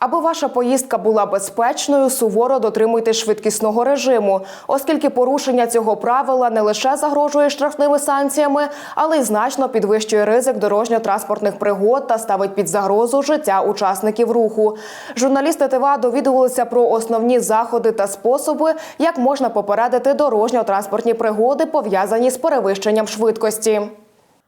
Аби ваша поїздка була безпечною, суворо дотримуйтесь швидкісного режиму, оскільки порушення цього правила не лише загрожує штрафними санкціями, але й значно підвищує ризик дорожньо-транспортних пригод та ставить під загрозу життя учасників руху. Журналісти ТВА довідувалися про основні заходи та способи, як можна попередити дорожньо-транспортні пригоди, пов'язані з перевищенням швидкості.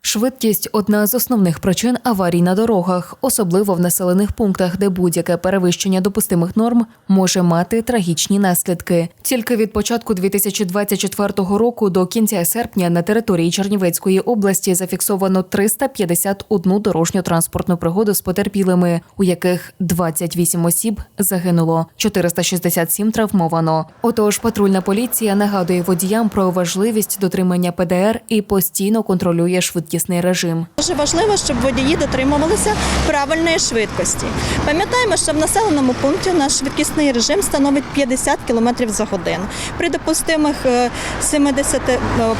Швидкість одна з основних причин аварій на дорогах, особливо в населених пунктах, де будь-яке перевищення допустимих норм може мати трагічні наслідки. Тільки від початку 2024 року до кінця серпня на території Чернівецької області зафіксовано 351 дорожньо-транспортну пригоду з потерпілими, у яких 28 осіб загинуло, 467 травмовано. Отож, патрульна поліція нагадує водіям про важливість дотримання ПДР і постійно контролює швидкісний режим. Дуже важливо, щоб водії дотримувалися правильної швидкості. Пам'ятаємо, що в населеному пункті наш швидкісний режим становить 50 км за годину. При допустимих е, 70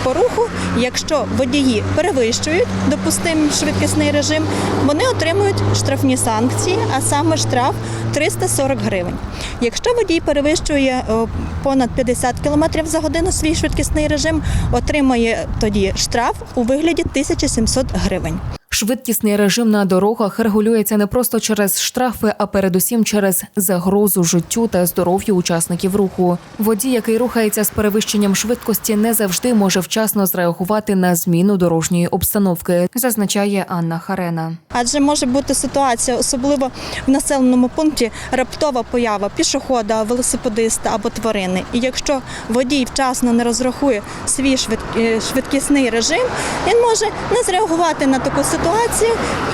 по руху, якщо водії перевищують допустимий швидкісний режим, вони отримують штрафні санкції, а саме штраф 340 гривень. Якщо водій перевищує е, понад 50 км за годину свій швидкісний режим, отримує тоді штраф у вигляді 1700 гривень. Швидкісний режим на дорогах регулюється не просто через штрафи, а передусім через загрозу життю та здоров'ю учасників руху. Водій, який рухається з перевищенням швидкості, не завжди може вчасно зреагувати на зміну дорожньої обстановки, зазначає Анна Харена. Адже може бути ситуація, особливо в населеному пункті, раптова поява пішохода, велосипедиста або тварини. І якщо водій вчасно не розрахує свій е, швидкісний режим, він може не зреагувати на таку ситуацію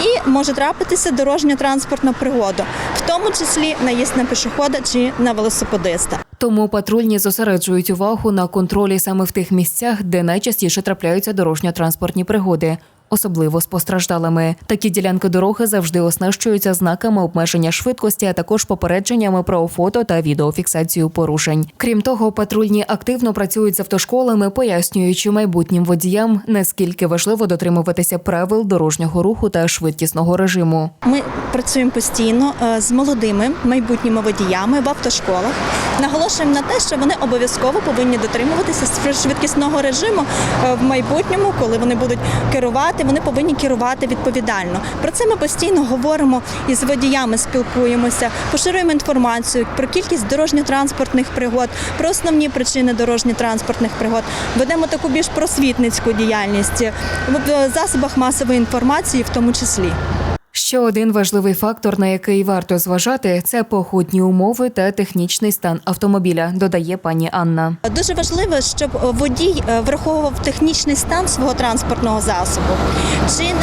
і може трапитися дорожньо-транспортна пригода, в тому числі наїзд на пішохода чи на велосипедиста. Тому патрульні зосереджують увагу на контролі саме в тих місцях, де найчастіше трапляються дорожньо-транспортні пригоди. Особливо з постраждалими такі ділянки дороги завжди оснащуються знаками обмеження швидкості, а також попередженнями про фото та відеофіксацію порушень. Крім того, патрульні активно працюють з автошколами, пояснюючи майбутнім водіям, наскільки важливо дотримуватися правил дорожнього руху та швидкісного режиму. Ми працюємо постійно е, з молодими майбутніми водіями в автошколах. Наголошуємо на те, що вони обов'язково повинні дотримуватися швидкісного режиму е, в майбутньому, коли вони будуть керувати, вони повинні керувати відповідально. Про це ми постійно говоримо із водіями, спілкуємося, поширюємо інформацію про кількість дорожньо-транспортних пригод, про основні причини дорожньо-транспортних пригод. Ведемо таку більш просвітницьку діяльність в засобах масової інформації, в тому числі. Ще один важливий фактор, на який варто зважати, це погодні умови та технічний стан автомобіля, додає пані Анна. Дуже важливо, щоб водій е, враховував технічний стан свого транспортного засобу, чи.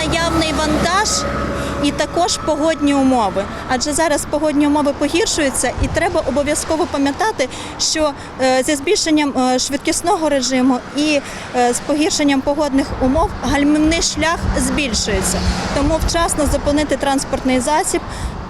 І також погодні умови, адже зараз погодні умови погіршуються, і треба обов'язково пам'ятати, що е, зі збільшенням е, швидкісного режиму і е, з погіршенням погодних умов гальмівний шлях збільшується. Тому вчасно зупинити транспортний засіб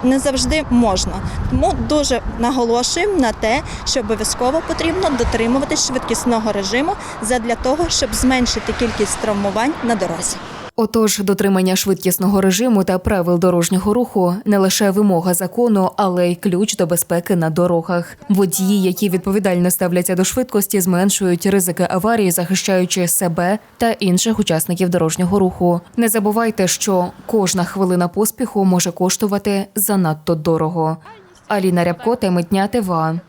не завжди можна. Тому дуже наголошуємо на те, що обов'язково потрібно дотримуватись швидкісного режиму задля того, щоб зменшити кількість травмувань на дорозі. Отож, дотримання швидкісного режиму та правил дорожнього руху не лише вимога закону, але й ключ до безпеки на дорогах. Водії, які відповідально ставляться до швидкості, зменшують ризики аварії, захищаючи себе та інших учасників дорожнього руху. Не забувайте, що кожна хвилина поспіху може коштувати занадто дорого. Аліна Рябко, теми дня ТВА.